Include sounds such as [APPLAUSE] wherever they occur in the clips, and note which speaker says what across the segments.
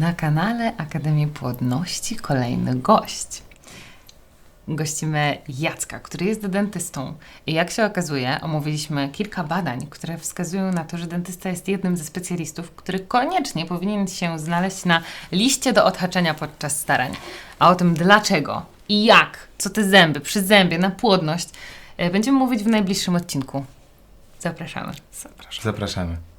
Speaker 1: Na kanale Akademii Płodności kolejny gość. Gościmy Jacka, który jest dentystą. I jak się okazuje, omówiliśmy kilka badań, które wskazują na to, że dentysta jest jednym ze specjalistów, który koniecznie powinien się znaleźć na liście do odhaczenia podczas starań. A o tym dlaczego i jak, co te zęby, przy zębie, na płodność, e, będziemy mówić w najbliższym odcinku. Zapraszamy.
Speaker 2: Zapraszam.
Speaker 3: Zapraszamy.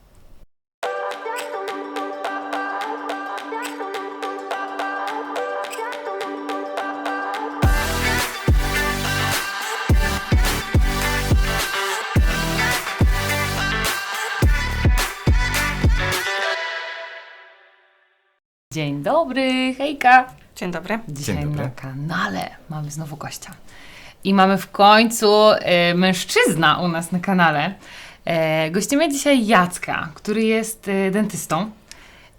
Speaker 1: Dzień dobry, hejka!
Speaker 2: Dzień dobry.
Speaker 1: Dzisiaj
Speaker 3: Dzień dobry.
Speaker 1: na kanale mamy znowu gościa. I mamy w końcu e, mężczyzna u nas na kanale. E, gościmy dzisiaj Jacka, który jest e, dentystą.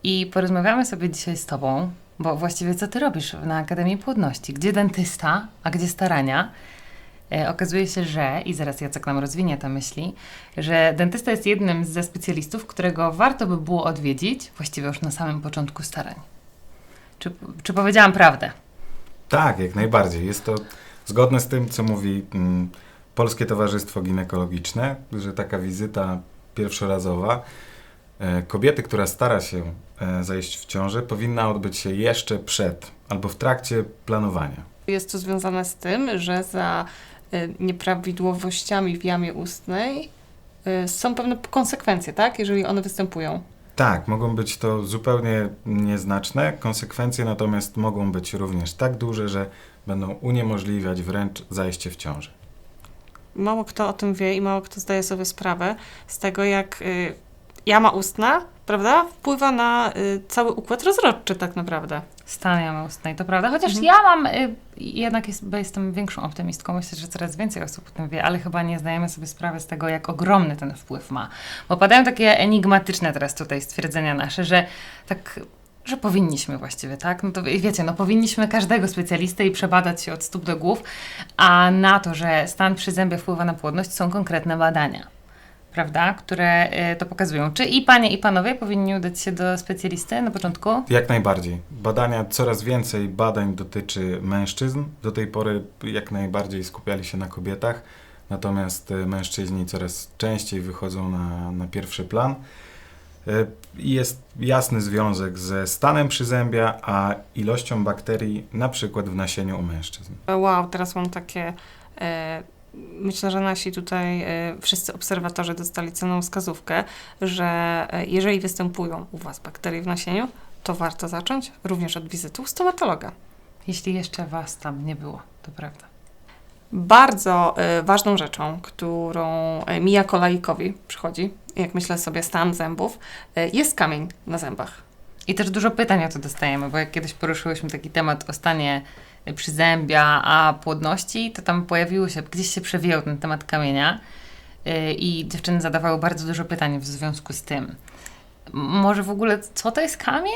Speaker 1: I porozmawiamy sobie dzisiaj z Tobą, bo właściwie co Ty robisz na Akademii Płodności? Gdzie dentysta, a gdzie starania? E, okazuje się, że, i zaraz Jacek nam rozwinie te myśli, że dentysta jest jednym ze specjalistów, którego warto by było odwiedzić, właściwie już na samym początku starań. Czy, czy powiedziałam prawdę?
Speaker 3: Tak, jak najbardziej. Jest to zgodne z tym, co mówi mm, Polskie Towarzystwo Ginekologiczne, że taka wizyta pierwszorazowa e, kobiety, która stara się e, zajść w ciążę, powinna odbyć się jeszcze przed albo w trakcie planowania.
Speaker 2: Jest to związane z tym, że za nieprawidłowościami w jamie ustnej y, są pewne konsekwencje, tak? Jeżeli one występują.
Speaker 3: Tak, mogą być to zupełnie nieznaczne konsekwencje, natomiast mogą być również tak duże, że będą uniemożliwiać wręcz zajście w ciążę.
Speaker 2: Mało kto o tym wie i mało kto zdaje sobie sprawę z tego, jak y, jama ustna, prawda, wpływa na y, cały układ rozrodczy tak naprawdę.
Speaker 1: Stan jamy ustnej, to prawda. Chociaż
Speaker 2: Mhm.
Speaker 1: ja mam, y, jednak jest, jestem większą optymistką, myślę, że coraz więcej osób o tym wie, ale chyba nie zdajemy sobie sprawy z tego, jak ogromny ten wpływ ma. Bo padają takie enigmatyczne teraz tutaj stwierdzenia nasze, że tak, że powinniśmy właściwie, tak? No to wie- wiecie, no powinniśmy każdego specjalistę i przebadać się od stóp do głów, a na to, że stan przy zębie wpływa na płodność, są konkretne badania. Prawda, które y, to pokazują. Czy i panie, i panowie powinni udać się do specjalisty na początku?
Speaker 3: Jak najbardziej. Badania, coraz więcej badań dotyczy mężczyzn. Do tej pory jak najbardziej skupiali się na kobietach, natomiast e, mężczyźni coraz częściej wychodzą na, na pierwszy plan. E, Jest jasny związek ze stanem przyzębia, a ilością bakterii, na przykład w nasieniu u mężczyzn.
Speaker 2: Wow, teraz mam takie. Myślę, że nasi tutaj e, wszyscy obserwatorzy dostali cenną wskazówkę, że e, jeżeli występują u Was bakterie w nasieniu, to warto zacząć również od wizyty u stomatologa.
Speaker 1: Jeśli jeszcze was tam nie było, to prawda.
Speaker 2: Bardzo e, ważną rzeczą, którą mi jako laikowi przychodzi, jak myślę sobie stan zębów, jest kamień na zębach.
Speaker 1: I też dużo pytań o to dostajemy, bo jak kiedyś poruszyłyśmy taki temat o stanie przyzębia, a płodności, to tam pojawiło się, gdzieś się przewijał ten temat kamienia yy, i dziewczyny zadawały bardzo dużo pytań w związku z tym. Może w ogóle, co to jest kamień?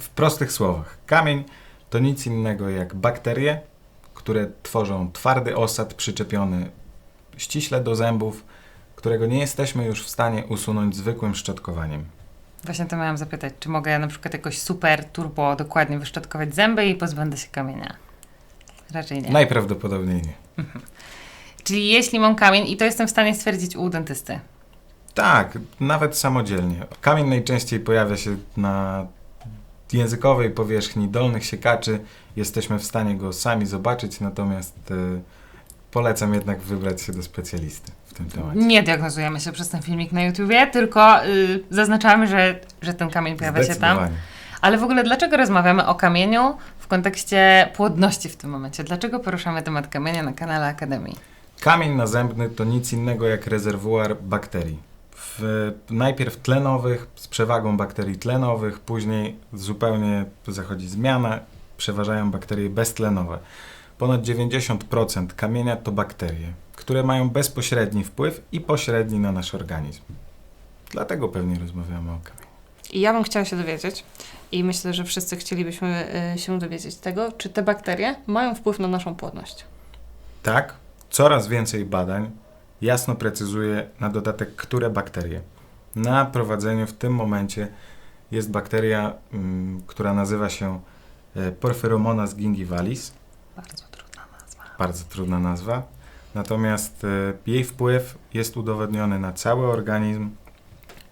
Speaker 3: W prostych słowach, kamień to nic innego jak bakterie, które tworzą twardy osad przyczepiony ściśle do zębów, którego nie jesteśmy już w stanie usunąć zwykłym szczotkowaniem.
Speaker 1: Właśnie to miałam zapytać, czy mogę na przykład jakoś super turbo dokładnie wyszczotkować zęby i pozbędę się kamienia? Raczej nie.
Speaker 3: Najprawdopodobniej nie.
Speaker 1: Czyli jeśli mam kamień i to jestem w stanie stwierdzić u dentysty.
Speaker 3: Tak, nawet samodzielnie. Kamień najczęściej pojawia się na językowej powierzchni dolnych siekaczy. Jesteśmy w stanie go sami zobaczyć, natomiast y, polecam jednak wybrać się do specjalisty w tym temacie.
Speaker 1: Nie diagnozujemy się przez ten filmik na YouTubie, tylko y, zaznaczamy, że, że ten kamień pojawia się tam. Ale w ogóle dlaczego rozmawiamy o kamieniu w kontekście płodności w tym momencie? Dlaczego poruszamy temat kamienia na kanale Akademii?
Speaker 3: Kamień nazębny to nic innego jak rezerwuar bakterii. W, najpierw tlenowych, z przewagą bakterii tlenowych, później zupełnie zachodzi zmiana, przeważają bakterie beztlenowe. Ponad 90% kamienia to bakterie, które mają bezpośredni wpływ i pośredni na nasz organizm. Dlatego pewnie rozmawiamy o kamieniu.
Speaker 2: I ja bym chciała się dowiedzieć, i myślę, że wszyscy chcielibyśmy y, się dowiedzieć tego, czy te bakterie mają wpływ na naszą płodność.
Speaker 3: Tak, coraz więcej badań jasno precyzuje na dodatek, które bakterie. Na prowadzeniu w tym momencie jest bakteria, mm, która nazywa się e, Porphyromonas gingivalis.
Speaker 1: Bardzo.
Speaker 3: Bardzo trudna nazwa. Natomiast e, jej wpływ jest udowodniony na cały organizm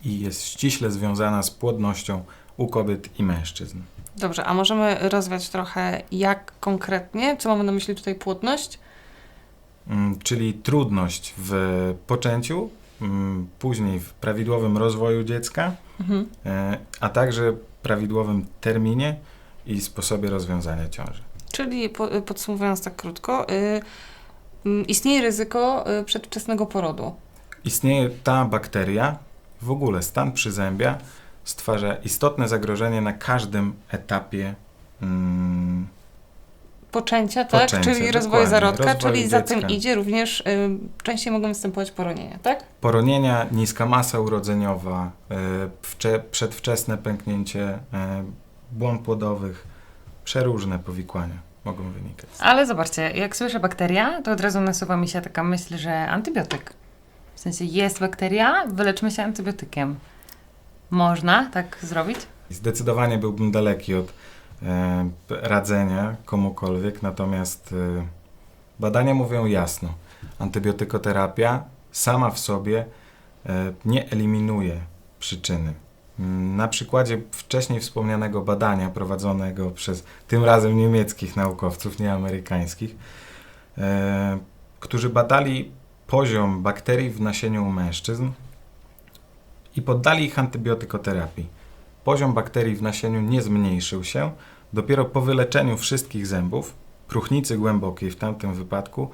Speaker 3: i jest ściśle związana z płodnością u kobiet i mężczyzn.
Speaker 2: Dobrze, a możemy rozwiać trochę, jak konkretnie, co mamy na myśli tutaj płodność?
Speaker 3: Mm, czyli trudność w poczęciu, mm, później w prawidłowym rozwoju dziecka,
Speaker 2: Mhm.
Speaker 3: e, a także prawidłowym terminie i sposobie rozwiązania ciąży.
Speaker 2: Czyli po, podsumowując tak krótko, y, mm, istnieje ryzyko y, przedwczesnego porodu.
Speaker 3: Istnieje ta bakteria, w ogóle stan przyzębia stwarza istotne zagrożenie na każdym etapie mm,
Speaker 2: Poczęcia, tak?
Speaker 3: Poczęcia,
Speaker 2: czyli rozwoju zarodka,
Speaker 3: rozwoju
Speaker 2: czyli za tym
Speaker 3: dziecka.
Speaker 2: idzie również y, częściej mogą występować poronienia, tak?
Speaker 3: poronienia, niska masa urodzeniowa, wcze, przedwczesne pęknięcie błon płodowych, przeróżne powikłania mogą wynikać.
Speaker 1: Ale zobaczcie, jak słyszę bakteria, to od razu nasuwa mi się taka myśl, że antybiotyk. W sensie jest bakteria, wyleczmy się antybiotykiem. Można tak zrobić?
Speaker 3: Zdecydowanie byłbym daleki od e, radzenia komukolwiek, natomiast e, badania mówią jasno. Antybiotykoterapia sama w sobie e, nie eliminuje przyczyny. Na przykładzie wcześniej wspomnianego badania prowadzonego przez tym razem niemieckich naukowców, nie amerykańskich, e, którzy badali poziom bakterii w nasieniu u mężczyzn i poddali ich antybiotykoterapii poziom bakterii w nasieniu nie zmniejszył się. Dopiero po wyleczeniu wszystkich zębów, próchnicy głębokiej w tamtym wypadku,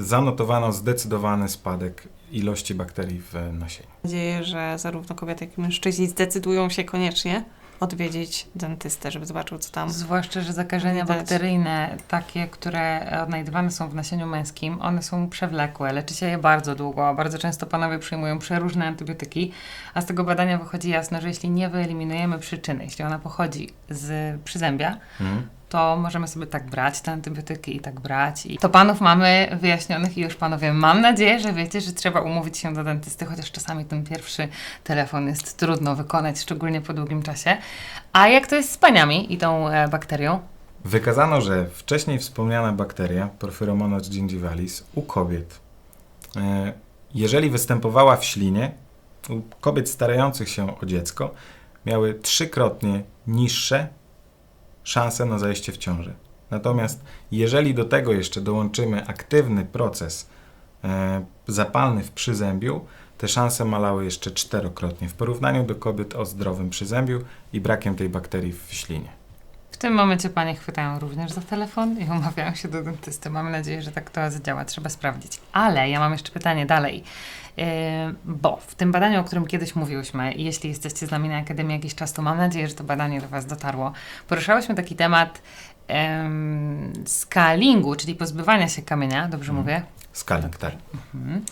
Speaker 3: zanotowano zdecydowany spadek ilości bakterii w nasieniu.
Speaker 2: Mam nadzieję, że zarówno kobiety, jak i mężczyźni zdecydują się koniecznie odwiedzić dentystę, żeby zobaczył, co tam.
Speaker 1: Zwłaszcza, że zakażenia
Speaker 2: Widać.
Speaker 1: bakteryjne, takie, które odnajdywane są w nasieniu męskim, one są przewlekłe, leczy się je bardzo długo. Bardzo często panowie przyjmują przeróżne antybiotyki, a z tego badania wychodzi jasno, że jeśli nie wyeliminujemy przyczyny, jeśli ona pochodzi z przyzębia,
Speaker 3: Mhm.
Speaker 1: To możemy sobie tak brać te antybiotyki i tak brać. I to panów mamy wyjaśnionych i już panowie, mam nadzieję, że wiecie, że trzeba umówić się do dentysty, chociaż czasami ten pierwszy telefon jest trudno wykonać, szczególnie po długim czasie. A jak to jest z paniami i tą e, bakterią?
Speaker 3: Wykazano, że wcześniej wspomniana bakteria, Porphyromonas gingivalis, u kobiet, e, jeżeli występowała w ślinie, u kobiet starających się o dziecko, miały trzykrotnie niższe szanse na zajście w ciążę. Natomiast jeżeli do tego jeszcze dołączymy aktywny proces e, zapalny w przyzębiu, te szanse malały jeszcze czterokrotnie w porównaniu do kobiet o zdrowym przyzębiu i brakiem tej bakterii w ślinie.
Speaker 1: W tym momencie panie chwytają również za telefon i umawiają się do dentysty. Mamy nadzieję, że tak to zadziała. Trzeba sprawdzić. Ale ja mam jeszcze pytanie dalej. Yy, bo w tym badaniu, o którym kiedyś mówiłyśmy, i jeśli jesteście z nami na Akademii jakiś czas, to mam nadzieję, że to badanie do Was dotarło. Poruszałyśmy taki temat em, scalingu, czyli pozbywania się kamienia, dobrze
Speaker 3: Mm.
Speaker 1: mówię?
Speaker 3: Skaling, tak.
Speaker 1: Mhm.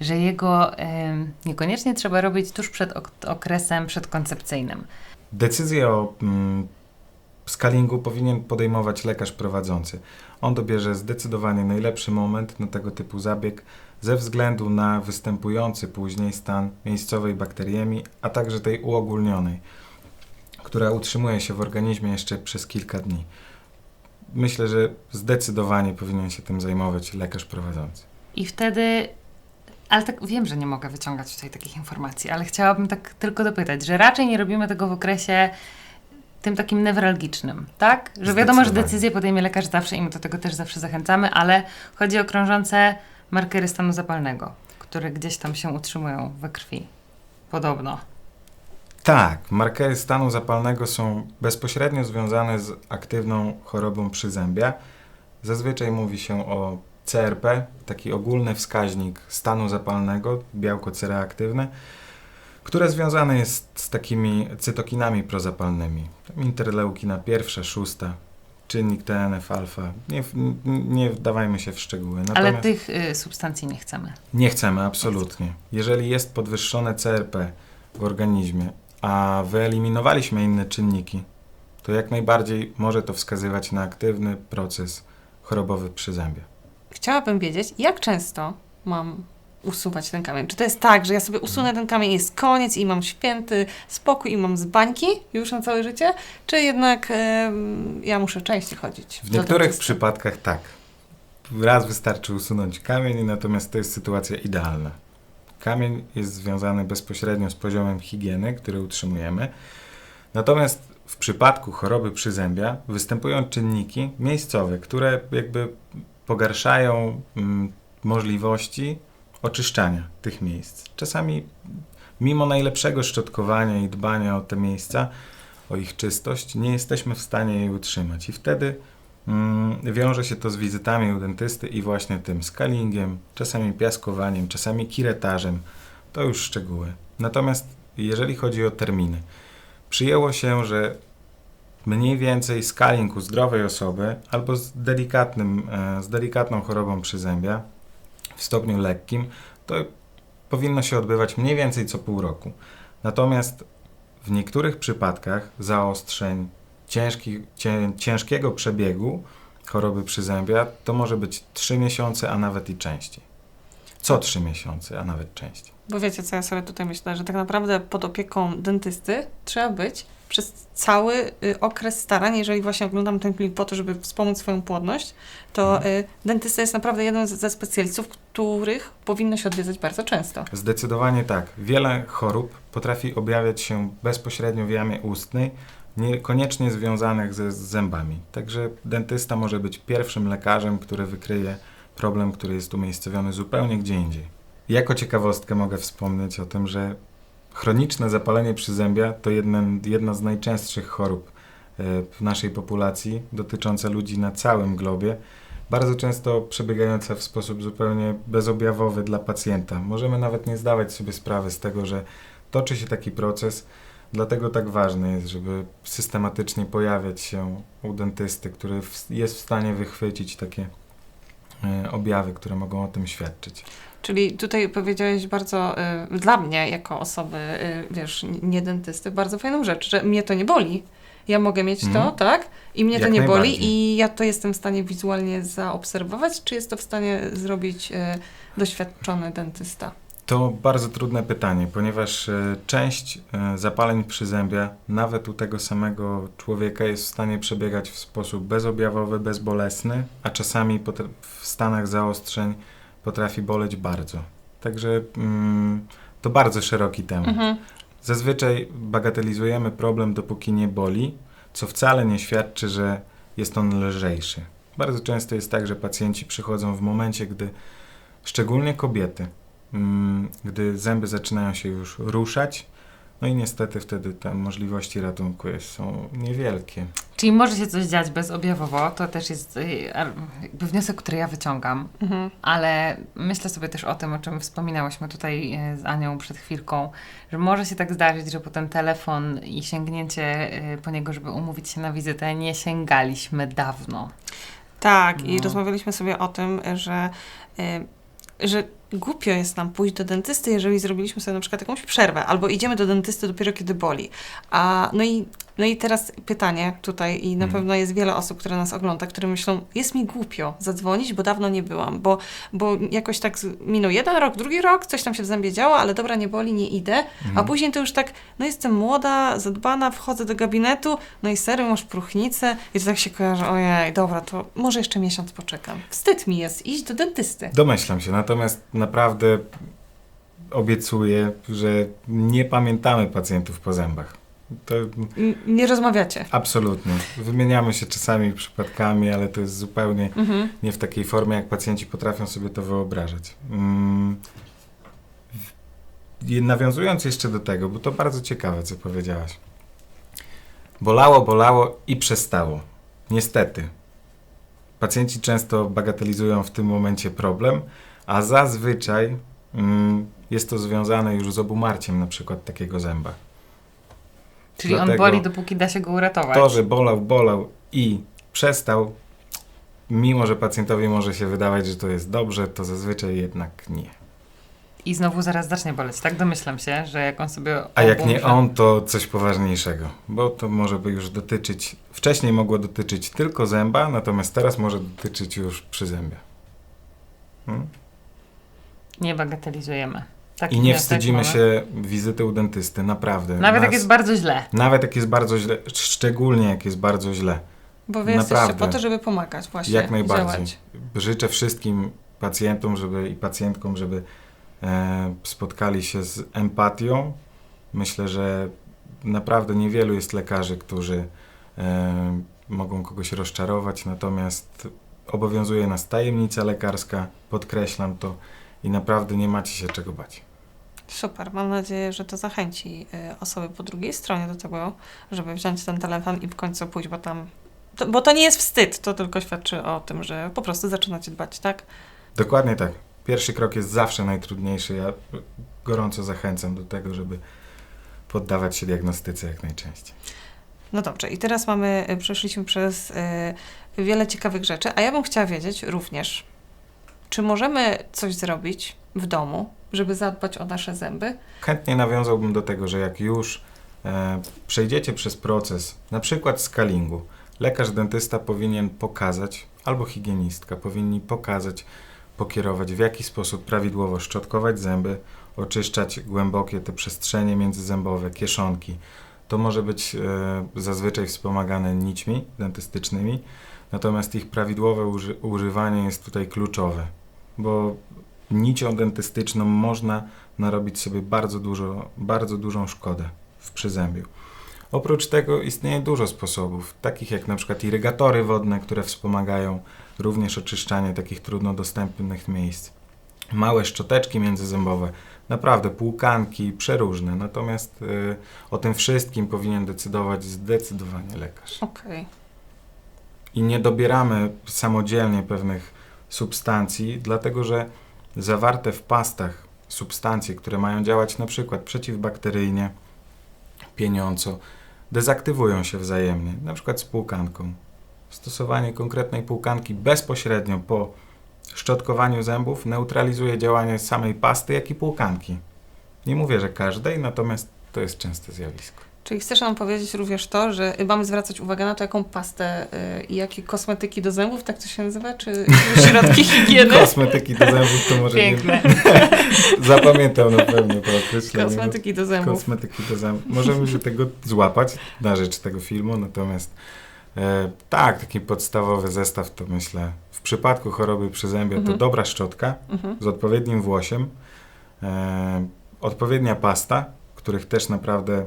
Speaker 1: Że jego em, niekoniecznie trzeba robić tuż przed ok- okresem przedkoncepcyjnym.
Speaker 3: Decyzję o mm, scalingu powinien podejmować lekarz prowadzący. On dobierze zdecydowanie najlepszy moment na tego typu zabieg ze względu na występujący później stan miejscowej bakteriemi, a także tej uogólnionej, która utrzymuje się w organizmie jeszcze przez kilka dni. Myślę, że zdecydowanie powinien się tym zajmować lekarz prowadzący.
Speaker 1: I wtedy, ale tak wiem, że nie mogę wyciągać tutaj takich informacji, ale chciałabym tak tylko dopytać, że raczej nie robimy tego w okresie tym takim newralgicznym, tak? Że wiadomo, że decyzję podejmie lekarz zawsze i my do tego też zawsze zachęcamy, ale chodzi o krążące markery stanu zapalnego, które gdzieś tam się utrzymują we krwi. Podobno.
Speaker 3: Tak, markery stanu zapalnego są bezpośrednio związane z aktywną chorobą przyzębia. Zazwyczaj mówi się o CRP, taki ogólny wskaźnik stanu zapalnego, białko C reaktywne, które związane jest z takimi cytokinami prozapalnymi. Interleukina pierwsza, szósta, czynnik TNF-alfa. Nie, nie wdawajmy się w szczegóły.
Speaker 1: Ale
Speaker 3: Natomiast
Speaker 1: tych y, substancji nie chcemy.
Speaker 3: nie chcemy, absolutnie. Jeżeli jest podwyższone CRP w organizmie, a wyeliminowaliśmy inne czynniki, to jak najbardziej może to wskazywać na aktywny proces chorobowy przyzębia.
Speaker 2: Chciałabym wiedzieć, jak często mam usuwać ten kamień? Czy to jest tak, że ja sobie usunę ten kamień, jest koniec i mam święty spokój i mam z bańki już na całe życie? Czy jednak ja muszę częściej chodzić?
Speaker 3: W niektórych przypadkach tak. Raz wystarczy usunąć kamień, natomiast to jest sytuacja idealna. Kamień jest związany bezpośrednio z poziomem higieny, który utrzymujemy. Natomiast w przypadku choroby przyzębia występują czynniki miejscowe, które jakby pogarszają mm, możliwości oczyszczania tych miejsc. Czasami mimo najlepszego szczotkowania i dbania o te miejsca, o ich czystość, nie jesteśmy w stanie jej utrzymać. I wtedy mm, wiąże się to z wizytami u dentysty i właśnie tym skalingiem, czasami piaskowaniem, czasami kiretażem. To już szczegóły. Natomiast jeżeli chodzi o terminy, przyjęło się, że mniej więcej skaling u zdrowej osoby albo z, delikatnym, e, z delikatną chorobą przyzębia w stopniu lekkim, to powinno się odbywać mniej więcej co pół roku. Natomiast w niektórych przypadkach zaostrzeń, ciężki, cię, ciężkiego przebiegu choroby przyzębia to może być 3 miesiące, a nawet i częściej. Co 3 miesiące, a nawet częściej.
Speaker 2: Bo wiecie, co ja sobie tutaj myślę, że tak naprawdę pod opieką dentysty trzeba być przez cały y, okres starań, jeżeli właśnie oglądam ten film po to, żeby wspomóc swoją płodność, to y, dentysta jest naprawdę jednym z- ze specjalistów, których powinno się odwiedzać bardzo często.
Speaker 3: Zdecydowanie tak. Wiele chorób potrafi objawiać się bezpośrednio w jamie ustnej, niekoniecznie związanych ze z zębami. Także dentysta może być pierwszym lekarzem, który wykryje problem, który jest umiejscowiony zupełnie gdzie indziej. Jako ciekawostkę mogę wspomnieć o tym, że chroniczne zapalenie przyzębia to jedna, z najczęstszych chorób e, w naszej populacji, dotycząca ludzi na całym globie bardzo często przebiegająca w sposób zupełnie bezobjawowy dla pacjenta. Możemy nawet nie zdawać sobie sprawy z tego, że toczy się taki proces, dlatego tak ważne jest, żeby systematycznie pojawiać się u dentysty, który jest w stanie wychwycić takie e, objawy, które mogą o tym świadczyć.
Speaker 2: Czyli tutaj powiedziałeś bardzo, y, dla mnie jako osoby, y, wiesz, nie dentysty, bardzo fajną rzecz, że mnie to nie boli. Ja mogę mieć to,
Speaker 3: Mhm.
Speaker 2: tak? I mnie to
Speaker 3: Jak
Speaker 2: nie boli i ja to jestem w stanie wizualnie zaobserwować, czy jest to w stanie zrobić y, doświadczony dentysta?
Speaker 3: To bardzo trudne pytanie, ponieważ e, część e, zapaleń przyzębia, nawet u tego samego człowieka, jest w stanie przebiegać w sposób bezobjawowy, bezbolesny, a czasami w stanach zaostrzeń potrafi boleć bardzo. Także mm, to bardzo szeroki temat.
Speaker 2: Mhm.
Speaker 3: Zazwyczaj bagatelizujemy problem, dopóki nie boli, co wcale nie świadczy, że jest on lżejszy. Bardzo często jest tak, że pacjenci przychodzą w momencie, gdy, szczególnie kobiety, mm, gdy zęby zaczynają się już ruszać, no i niestety wtedy te możliwości ratunku jest, są niewielkie.
Speaker 1: Czyli może się coś dziać bezobjawowo, to też jest y, jakby wniosek, który ja wyciągam.
Speaker 2: Mhm.
Speaker 1: Ale myślę sobie też o tym, o czym wspominałyśmy tutaj e, z Anią przed chwilką, że może się tak zdarzyć, że po ten telefon i sięgnięcie e, po niego, żeby umówić się na wizytę, nie sięgaliśmy dawno.
Speaker 2: Tak, i
Speaker 1: No.
Speaker 2: rozmawialiśmy sobie o tym, że, y, że głupio jest nam pójść do dentysty, jeżeli zrobiliśmy sobie na przykład jakąś przerwę, albo idziemy do dentysty dopiero kiedy boli. A, no, i, no i teraz pytanie tutaj, i na
Speaker 3: Mhm.
Speaker 2: pewno jest wiele osób, które nas ogląda, które myślą, jest mi głupio zadzwonić, bo dawno nie byłam, bo, bo jakoś tak minął jeden rok, drugi rok, coś tam się w zębie działo, ale dobra, nie boli, nie idę. A
Speaker 3: Mhm.
Speaker 2: później to już tak, no jestem młoda, zadbana, wchodzę do gabinetu, no i serio, masz próchnicę i to tak się kojarzy, ojej, dobra, to może jeszcze miesiąc poczekam. Wstyd mi jest iść do dentysty.
Speaker 3: Domyślam się, natomiast naprawdę obiecuję, że nie pamiętamy pacjentów po zębach. To
Speaker 2: nie rozmawiacie.
Speaker 3: absolutnie. Wymieniamy się czasami przypadkami, ale to jest zupełnie
Speaker 2: Mhm.
Speaker 3: nie w takiej formie, jak pacjenci potrafią sobie to wyobrażać. Mm. Nawiązując jeszcze do tego, bo to bardzo ciekawe, co powiedziałaś. Bolało, bolało i przestało. Niestety. Pacjenci często bagatelizują w tym momencie problem, a zazwyczaj mm, jest to związane już z obumarciem na przykład takiego zęba.
Speaker 1: Czyli on
Speaker 3: Dlatego
Speaker 1: boli, dopóki da się go uratować.
Speaker 3: To, że bolał, bolał i przestał, mimo że pacjentowi może się wydawać, że to jest dobrze, to zazwyczaj jednak nie.
Speaker 1: I znowu zaraz zacznie boleć, tak? Domyślam się, że jak on sobie
Speaker 3: A jak nie on, to coś poważniejszego, bo to może by już dotyczyć, wcześniej mogło dotyczyć tylko zęba, natomiast teraz może dotyczyć już przyzębia. Hmm?
Speaker 1: Nie bagatelizujemy. Taki
Speaker 3: I nie
Speaker 1: wniosek
Speaker 3: wstydzimy
Speaker 1: mamy.
Speaker 3: się wizyty u dentysty, naprawdę.
Speaker 1: Nawet jak
Speaker 3: Nas-
Speaker 1: jest bardzo źle.
Speaker 3: Nawet jak jest bardzo źle, szczególnie jak jest bardzo źle.
Speaker 2: Bo wy jesteście
Speaker 3: Naprawdę.
Speaker 2: po to, żeby pomagać właśnie,
Speaker 3: Jak najbardziej.
Speaker 2: działać.
Speaker 3: Życzę wszystkim pacjentom żeby, i pacjentkom, żeby e, spotkali się z empatią. Myślę, że naprawdę niewielu jest lekarzy, którzy e, mogą kogoś rozczarować, natomiast obowiązuje nas tajemnica lekarska, podkreślam to i naprawdę nie macie się czego bać.
Speaker 2: Super, mam nadzieję, że to zachęci y, osoby po drugiej stronie do tego, żeby wziąć ten telefon i w końcu pójść, bo tam. To, bo to nie jest wstyd, to tylko świadczy o tym, że po prostu zaczynacie dbać, tak?
Speaker 3: Dokładnie tak. Pierwszy krok jest zawsze najtrudniejszy. Ja gorąco zachęcam do tego, żeby poddawać się diagnostyce jak najczęściej.
Speaker 2: No dobrze, i teraz mamy, y, przeszliśmy przez y, wiele ciekawych rzeczy, a ja bym chciała wiedzieć również, czy możemy coś zrobić w domu, żeby zadbać o nasze zęby?
Speaker 3: Chętnie nawiązałbym do tego, że jak już e, przejdziecie przez proces, na przykład scalingu, lekarz dentysta powinien pokazać, albo higienistka powinni pokazać, pokierować, w jaki sposób prawidłowo szczotkować zęby, oczyszczać głębokie te przestrzenie międzyzębowe, kieszonki. To może być e, zazwyczaj wspomagane nićmi dentystycznymi, natomiast ich prawidłowe uży- używanie jest tutaj kluczowe, bo nicią dentystyczną można narobić sobie bardzo, dużo, bardzo dużą szkodę w przyzębiu. Oprócz tego istnieje dużo sposobów, takich jak na przykład irygatory wodne, które wspomagają również oczyszczanie takich trudno dostępnych miejsc. Małe szczoteczki międzyzębowe, naprawdę półkanki, przeróżne. Natomiast y, o tym wszystkim powinien decydować zdecydowanie lekarz.
Speaker 2: Okej.
Speaker 3: I nie dobieramy samodzielnie pewnych substancji, dlatego że zawarte w pastach substancje, które mają działać na przykład przeciwbakteryjnie, pieniąco, dezaktywują się wzajemnie, na przykład z płukanką. Stosowanie konkretnej płukanki bezpośrednio po szczotkowaniu zębów neutralizuje działanie samej pasty, jak i płukanki. Nie mówię, że każdej, natomiast to jest częste zjawisko.
Speaker 2: Czyli chcesz nam powiedzieć również to, że mamy zwracać uwagę na to, jaką pastę y, i jakie kosmetyki do zębów, tak to się nazywa? Czy [LAUGHS] środki higieny?
Speaker 3: Kosmetyki do zębów to może nie,
Speaker 1: Piękne. [LAUGHS]
Speaker 3: Zapamiętał na pewno to określenie.
Speaker 2: Kosmetyki do zębów.
Speaker 3: Kosmetyki do zębów. Możemy się tego złapać na rzecz tego filmu, natomiast e, tak, taki podstawowy zestaw to myślę, w przypadku choroby przyzębia to
Speaker 2: Mhm.
Speaker 3: dobra szczotka
Speaker 2: Mhm.
Speaker 3: z odpowiednim włosiem, e, odpowiednia pasta, których też naprawdę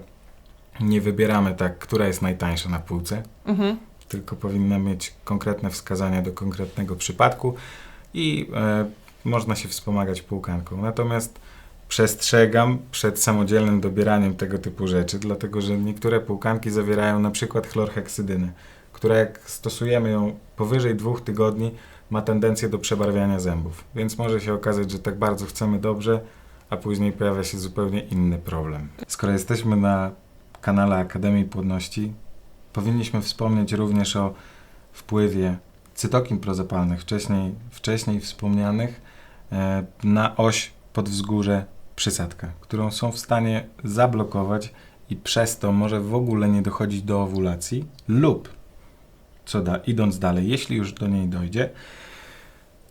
Speaker 3: nie wybieramy tak, która jest najtańsza na półce,
Speaker 2: Mhm.
Speaker 3: tylko powinna mieć konkretne wskazania do konkretnego przypadku i e, można się wspomagać półkanką. Natomiast przestrzegam przed samodzielnym dobieraniem tego typu rzeczy, dlatego że niektóre półkanki zawierają na przykład chlorheksydynę, która jak stosujemy ją powyżej dwóch tygodni ma tendencję do przebarwiania zębów. Więc może się okazać, że tak bardzo chcemy dobrze, a później pojawia się zupełnie inny problem. Skoro jesteśmy na kanale Akademii Płodności, powinniśmy wspomnieć również o wpływie cytokin prozapalnych, wcześniej, wcześniej wspomnianych, e, na oś podwzgórze przysadka, którą są w stanie zablokować i przez to może w ogóle nie dochodzić do owulacji lub, co da, idąc dalej, jeśli już do niej dojdzie,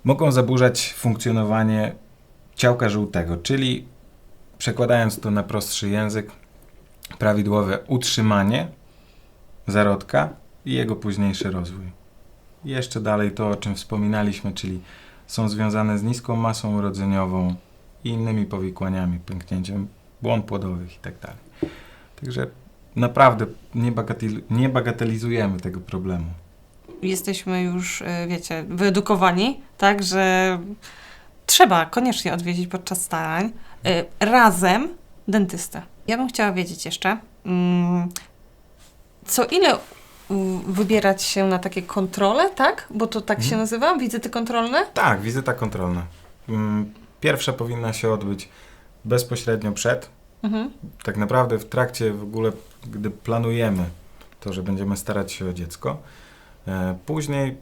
Speaker 3: mogą zaburzać funkcjonowanie ciałka żółtego, czyli przekładając to na prostszy język, prawidłowe utrzymanie zarodka i jego późniejszy rozwój. Jeszcze dalej to, o czym wspominaliśmy, czyli są związane z niską masą urodzeniową i innymi powikłaniami, pęknięciem błon płodowych itd. Także naprawdę nie, bagatel, nie bagatelizujemy tego problemu.
Speaker 2: Jesteśmy już, y, wiecie, wyedukowani, tak, że trzeba koniecznie odwiedzić podczas starań y, razem dentystę. Ja bym chciała wiedzieć jeszcze, mm, co ile wybierać się na takie kontrole, tak? Bo to tak się
Speaker 3: Mhm.
Speaker 2: nazywa, wizyty kontrolne?
Speaker 3: Tak, wizyta kontrolna. Mm, Pierwsza powinna się odbyć bezpośrednio przed,
Speaker 2: Mhm.
Speaker 3: tak naprawdę w trakcie w ogóle, gdy planujemy to, że będziemy starać się o dziecko, e, później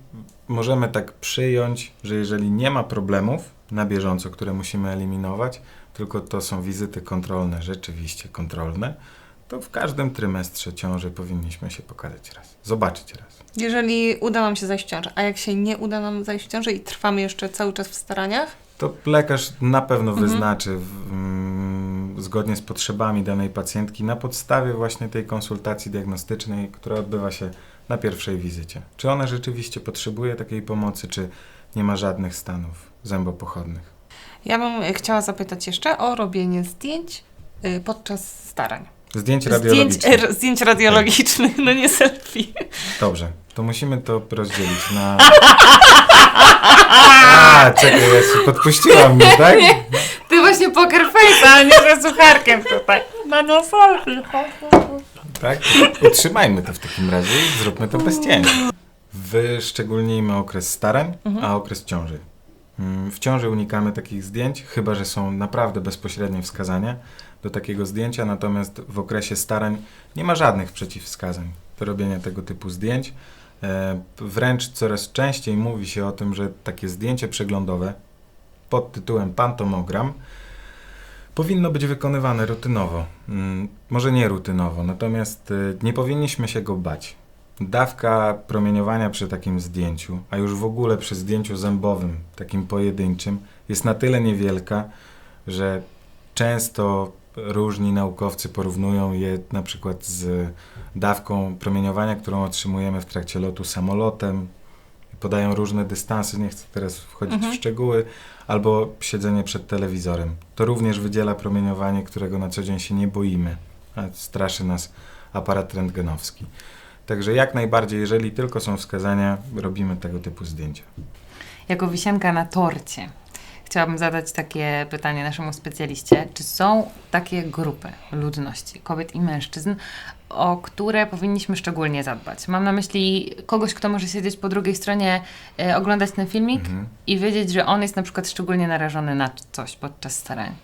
Speaker 3: możemy tak przyjąć, że jeżeli nie ma problemów na bieżąco, które musimy eliminować, tylko to są wizyty kontrolne, rzeczywiście kontrolne, to w każdym trymestrze ciąży powinniśmy się pokazać raz, zobaczyć raz.
Speaker 2: Jeżeli uda nam się zajść w ciążę, a jak się nie uda nam zajść w ciążę i trwamy jeszcze cały czas w staraniach,
Speaker 3: To lekarz na pewno
Speaker 2: Mhm.
Speaker 3: wyznaczy w, mm, zgodnie z potrzebami danej pacjentki na podstawie właśnie tej konsultacji diagnostycznej, która odbywa się na pierwszej wizycie. Czy ona rzeczywiście potrzebuje takiej pomocy, czy nie ma żadnych stanów zębopochodnych.
Speaker 2: Ja bym e, chciała zapytać jeszcze o robienie zdjęć y, podczas starań.
Speaker 3: Zdjęć
Speaker 2: Zdjęć,
Speaker 3: radiologicznych.
Speaker 2: e, zdjęć radiologicznych, no nie selfie.
Speaker 3: Dobrze, to musimy to rozdzielić na... [LAUGHS] A, czekaj, ja się podpuściłam mnie, tak?
Speaker 1: Ty właśnie poker face, a nie ze sucharkiem tutaj. No no selfie.
Speaker 3: Tak? Utrzymajmy to w takim razie i zróbmy to bez cienia. Wyszczególnijmy okres starań,
Speaker 2: Mhm.
Speaker 3: a okres ciąży. Mm, W ciąży unikamy takich zdjęć, chyba że są naprawdę bezpośrednie wskazania do takiego zdjęcia, natomiast w okresie starań nie ma żadnych przeciwwskazań do robienia tego typu zdjęć. E, Wręcz coraz częściej mówi się o tym, że takie zdjęcie przeglądowe pod tytułem pantomogram powinno być wykonywane rutynowo. Mm, Może nie rutynowo, natomiast y, nie powinniśmy się go bać. Dawka promieniowania przy takim zdjęciu, a już w ogóle przy zdjęciu zębowym, takim pojedynczym, jest na tyle niewielka, że często różni naukowcy porównują je na przykład z dawką promieniowania, którą otrzymujemy w trakcie lotu samolotem. Podają różne dystanse, nie chcę teraz wchodzić
Speaker 2: Mhm.
Speaker 3: w szczegóły, albo siedzenie przed telewizorem. To również wydziela promieniowanie, którego na co dzień się nie boimy, a straszy nas aparat rentgenowski. Także jak najbardziej, jeżeli tylko są wskazania, robimy tego typu zdjęcia.
Speaker 1: Jako wisienka na torcie. Chciałabym zadać takie pytanie naszemu specjaliście. Czy są takie grupy ludności, kobiet i mężczyzn, o które powinniśmy szczególnie zadbać? Mam na myśli kogoś, kto może siedzieć po drugiej stronie, e, oglądać ten filmik
Speaker 3: Mhm.
Speaker 1: i wiedzieć, że on jest na przykład szczególnie narażony na coś podczas starań.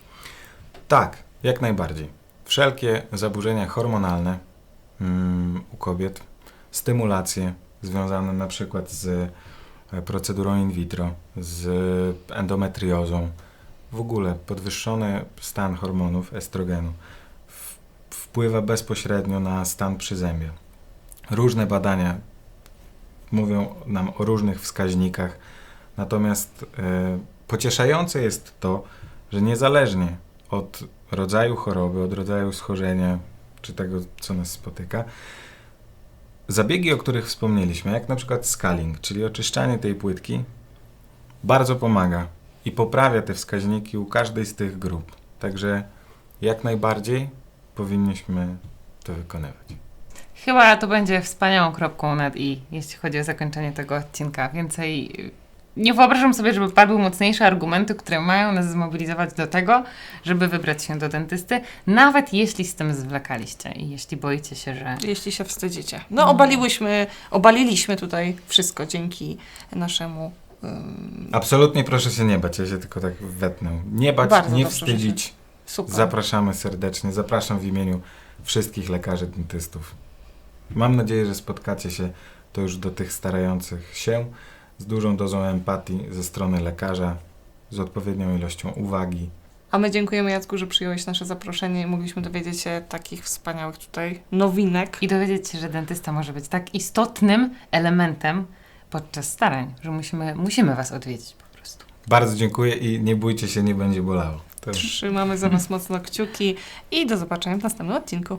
Speaker 3: Tak, jak najbardziej. Wszelkie zaburzenia hormonalne mm, u kobiet, stymulacje związane na przykład z e, procedurą in vitro, z endometriozą, w ogóle podwyższony stan hormonów estrogenu wpływa bezpośrednio na stan przyzębia. Różne badania mówią nam o różnych wskaźnikach, natomiast e, pocieszające jest to, że niezależnie od rodzaju choroby, od rodzaju schorzenia, czy tego, co nas spotyka, zabiegi, o których wspomnieliśmy, jak na przykład scaling, czyli oczyszczanie tej płytki, bardzo pomaga i poprawia te wskaźniki u każdej z tych grup. Także jak najbardziej powinniśmy to wykonywać.
Speaker 1: Chyba to będzie wspaniałą kropką nad i, jeśli chodzi o zakończenie tego odcinka. Więcej. Nie wyobrażam sobie, żeby padły mocniejsze argumenty, które mają nas zmobilizować do tego, żeby wybrać się do dentysty, nawet jeśli z tym zwlekaliście i jeśli boicie się, że.
Speaker 2: Jeśli się wstydzicie. No, obaliłyśmy, obaliliśmy tutaj wszystko dzięki naszemu. ym,
Speaker 3: Absolutnie proszę się nie bać, ja się tylko tak wetnę. Nie bać,
Speaker 2: Bardzo
Speaker 3: nie wstydzić.
Speaker 2: super.
Speaker 3: Zapraszamy serdecznie, zapraszam w imieniu wszystkich lekarzy dentystów. Mam nadzieję, że spotkacie się to już do tych starających się z dużą dozą empatii ze strony lekarza, z odpowiednią ilością uwagi.
Speaker 2: A my dziękujemy Jacku, że przyjąłeś nasze zaproszenie i mogliśmy dowiedzieć się takich wspaniałych tutaj nowinek.
Speaker 1: I dowiedzieć się, że dentysta może być tak istotnym elementem podczas starań, że musimy, musimy Was odwiedzić po prostu.
Speaker 3: Bardzo dziękuję i nie bójcie się, nie będzie bolało. To...
Speaker 2: Trzymamy za Was mocno kciuki i do zobaczenia w następnym odcinku.